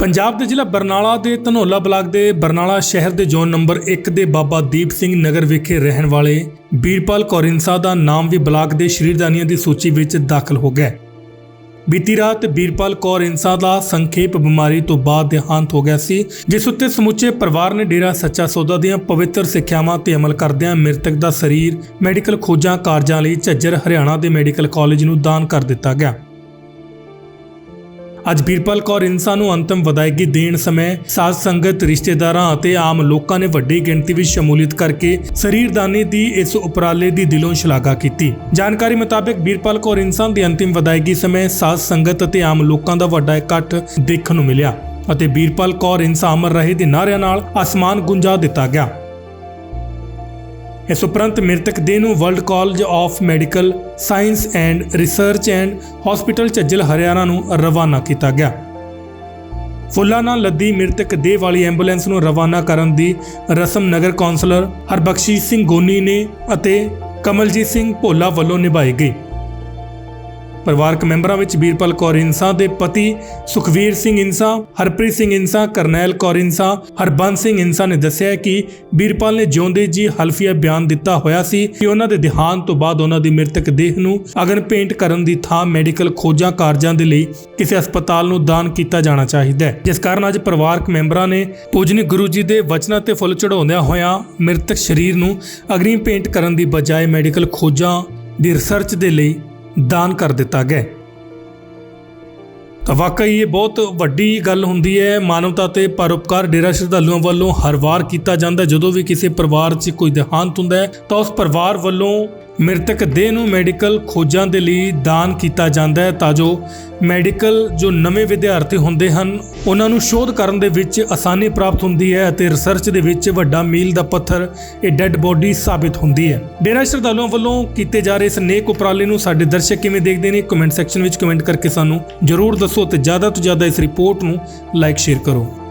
ਪੰਜਾਬ ਦੇ ਜ਼ਿਲ੍ਹਾ ਬਰਨਾਲਾ ਦੇ ਧਨੌਲਾ ਬਲਾਕ ਦੇ ਬਰਨਾਲਾ ਸ਼ਹਿਰ ਦੇ ਜ਼ੋਨ ਨੰਬਰ 1 ਦੇ ਬਾਬਾ ਦੀਪ ਸਿੰਘ ਨਗਰ ਵਿਖੇ ਰਹਿਣ ਵਾਲੇ ਬੀਰਪਾਲ ਕੌਰਿੰਸਾ ਦਾ ਨਾਮ ਵੀ ਬਲਾਕ ਦੇ ਸ਼ਰੀਰਦਾਨੀਆਂ ਦੀ ਸੂਚੀ ਵਿੱਚ ਦਾਖਲ ਹੋ ਗਿਆ ਬੀਤੀ ਰਾਤ ਬੀਰਪਾਲ ਕੌਰ ਇੰਸਾ ਦਾ ਸੰਖੇਪ ਬਿਮਾਰੀ ਤੋਂ ਬਾਅਦ ਦੇਹਾਂਤ ਹੋ ਗਿਆ ਸੀ, ਜਿਸ ਉੱਤੇ ਸਮੁੱਚੇ ਪਰਿਵਾਰ ਨੇ ਡੇਰਾ ਸੱਚਾ ਸੌਦਾ ਦੀਆਂ ਪਵਿੱਤਰ ਸਿੱਖਿਆਵਾਂ ਤੇ ਅਮਲ ਕਰਦਿਆਂ ਮ੍ਰਿਤਕ ਦਾ ਸਰੀਰ ਮੈਡੀਕਲ ਖੋਜਾਂ ਕਾਰਜਾਂ ਲਈ ਝੱਜਰ ਹਰਿਆਣਾ ਦੇ ਮੈਡੀਕਲ ਕਾਲਜ ਨੂੰ ਦਾਨ ਕਰ ਦਿੱਤਾ ਗਿਆ। ਅੱਜ ਬੀਰਪਾਲ ਕੌਰ ਇੰਸਾ ਨੂੰ ਅੰਤਮ ਵਿਦਾਇਗੀ ਦੇਣ ਸਮੇਂ ਸਾਧ ਸੰਗਤ, ਰਿਸ਼ਤੇਦਾਰਾਂ ਅਤੇ ਆਮ ਲੋਕਾਂ ਨੇ ਵੱਡੀ ਗਿਣਤੀ ਵਿੱਚ ਸ਼ਮੂਲੀਅਤ ਕਰਕੇ ਸਰੀਰਦਾਨੀ ਦੀ ਇਸ ਉਪਰਾਲੇ ਦੀ ਦਿਲੋਂ ਸ਼ਲਾਘਾ ਕੀਤੀ। ਜਾਣਕਾਰੀ ਮੁਤਾਬਕ ਬੀਰਪਾਲ ਕੌਰ ਇੰਸਾ ਦੀ ਅੰਤਿਮ ਵਿਦਾਇਗੀ ਸਮੇਂ ਸਾਧ ਸੰਗਤ ਅਤੇ ਆਮ ਲੋਕਾਂ ਦਾ ਵੱਡਾ ਇਕੱਠ ਦੇਖਣ ਨੂੰ ਮਿਲਿਆ ਅਤੇ ਬੀਰਪਾਲ ਕੌਰ ਇੰਸਾ ਅਮਰ ਰਹੇ ਦੇ ਨਾਅਰਿਆਂ ਨਾਲ ਅਸਮਾਨ ਗੁੰਜਾ ਦਿੱਤਾ ਗਿਆ। ਇਸ ਉਪਰੰਤ ਮ੍ਰਿਤਕ ਦੇਹ ਨੂੰ world college of medical science and research and hospital Jhajjar Haryana ਨੂੰ ਰਵਾਨਾ ਕੀਤਾ ਗਿਆ। ਫੁੱਲਾਂ ਨਾਲ ਲੱਦੀ ਮ੍ਰਿਤਕ ਦੇਹ ਵਾਲੀ ਐਂਬੂਲੈਂਸ ਨੂੰ ਰਵਾਨਾ ਕਰਨ ਦੀ ਰਸਮ ਨਗਰ ਕੌਂਸਲਰ ਹਰਬਖਸ਼ੀ ਸਿੰਘ ਗੋਨੀ ਨੇ ਅਤੇ ਕਮਲਜੀਤ ਸਿੰਘ ਭੋਲਾ ਵੱਲੋਂ ਨਿਭਾਈ ਗਈ। ਪਰਿਵਾਰਕ ਮੈਂਬਰਾਂ ਵਿੱਚ ਬੀਰਪਾਲ ਕੌਰ ਇੰਸਾ ਦੇ ਪਤੀ ਸੁਖਵੀਰ ਸਿੰਘ ਇੰਸਾ ਹਰਪ੍ਰੀਤ ਸਿੰਘ ਇੰਸਾ ਕਰਨੈਲ ਕੌਰ ਇੰਸਾ ਹਰਬੰਸ ਸਿੰਘ ਇੰਸਾ ਨੇ ਦੱਸਿਆ ਕਿ ਬੀਰਪਾਲ ਨੇ ਜਿਉਂਦੇ ਜੀ ਹਲਫੀਆ ਬਿਆਨ ਦਿੱਤਾ ਹੋਇਆ ਸੀ ਕਿ ਉਹਨਾਂ ਦੇ ਦੇਹਾਂਤ ਤੋਂ ਬਾਅਦ ਉਹਨਾਂ ਦੀ ਮ੍ਰਿਤਕ ਦੇਹ ਨੂੰ ਅਗਨ ਪੇਂਟ ਕਰਨ ਦੀ ਥਾਂ ਮੈਡੀਕਲ ਖੋਜਾਂ ਕਾਰਜਾਂ ਦੇ ਲਈ ਕਿਸੇ ਹਸਪਤਾਲ ਨੂੰ ਦਾਨ ਕੀਤਾ ਜਾਣਾ ਚਾਹੀਦਾ ਹੈ। ਜਿਸ ਕਾਰਨ ਅੱਜ ਪਰਿਵਾਰਕ ਮੈਂਬਰਾਂ ਨੇ ਪੂਜਨੀ ਗੁਰੂ ਜੀ ਦੇ ਵਚਨਾਂ ਤੇ ਫੁੱਲ ਚੜਾਉਂਦਿਆਂ ਹੋਇਆਂ ਮ੍ਰਿਤਕ ਸਰੀਰ ਨੂੰ ਅਗਨੀ ਪੇਂਟ ਕਰਨ ਦੀ ਬਜਾਏ ਮੈਡੀਕਲ ਖੋਜਾਂ ਦੀ ਰਿਸਰਚ ਦੇ ਲਈ ਦਾਨ ਕਰ ਦਿੱਤਾ ਗਿਆ ਤਾਂ ਵਾਕਈ ਇਹ ਬਹੁਤ ਵੱਡੀ ਗੱਲ ਹੁੰਦੀ ਹੈ ਮਾਨਵਤਾ ਤੇ ਪਰਉਪਕਾਰ ਡੇਰਾ ਸ਼ਰਧਾਲੂਆਂ ਵੱਲੋਂ ਹਰ ਵਾਰ ਕੀਤਾ ਜਾਂਦਾ ਜਦੋਂ ਵੀ ਕਿਸੇ ਪਰਿਵਾਰ 'ਚ ਕੋਈ ਦੇਹਾਂਤ ਹੁੰਦਾ ਹੈ, ਤਾਂ ਉਸ ਪਰਿਵਾਰ ਵੱਲੋਂ ਮ੍ਰਿਤਕ ਦੇਹ ਨੂੰ ਮੈਡੀਕਲ ਖੋਜਾਂ ਦੇ ਲਈ ਦਾਨ ਕੀਤਾ ਜਾਂਦਾ ਹੈ ਤਾਂ ਜੋ ਮੈਡੀਕਲ ਜੋ ਨਵੇਂ ਵਿਦਿਆਰਥੀ ਹੁੰਦੇ ਹਨ, ਉਹਨਾਂ ਨੂੰ ਸ਼ੋਧ ਕਰਨ ਦੇ ਵਿੱਚ ਆਸਾਨੀ ਪ੍ਰਾਪਤ ਹੁੰਦੀ ਹੈ ਅਤੇ ਰਿਸਰਚ ਦੇ ਵਿੱਚ ਵੱਡਾ ਮੀਲ ਦਾ ਪੱਥਰ ਇਹ ਡੈੱਡ ਬੋਡੀ ਸਾਬਿਤ ਹੁੰਦੀ ਹੈ। ਡੇਰਾ ਸ਼ਰਧਾਲੂਆਂ ਵੱਲੋਂ ਕੀਤੇ ਜਾ ਰਹੇ ਇਸ ਨੇਕ ਉਪਰਾਲੇ ਨੂੰ ਸਾਡੇ ਦਰਸ਼ਕ ਕਿਵੇਂ ਦੇਖਦੇ ਨੇ ਕਮੈਂਟ ਸੈਕਸ਼ਨ ਵਿੱਚ ਕਮੈਂਟ ਕਰਕੇ ਸਾਨੂੰ ਜਰੂਰ ਦੱਸੋ ਤੇ ਜ਼ਿਆਦਾ ਤੋਂ ਜ਼ਿਆਦਾ ਇਸ ਰਿਪੋਰਟ ਨੂੰ ਲਾਈਕ ਸ਼ੇਅਰ ਕਰੋ।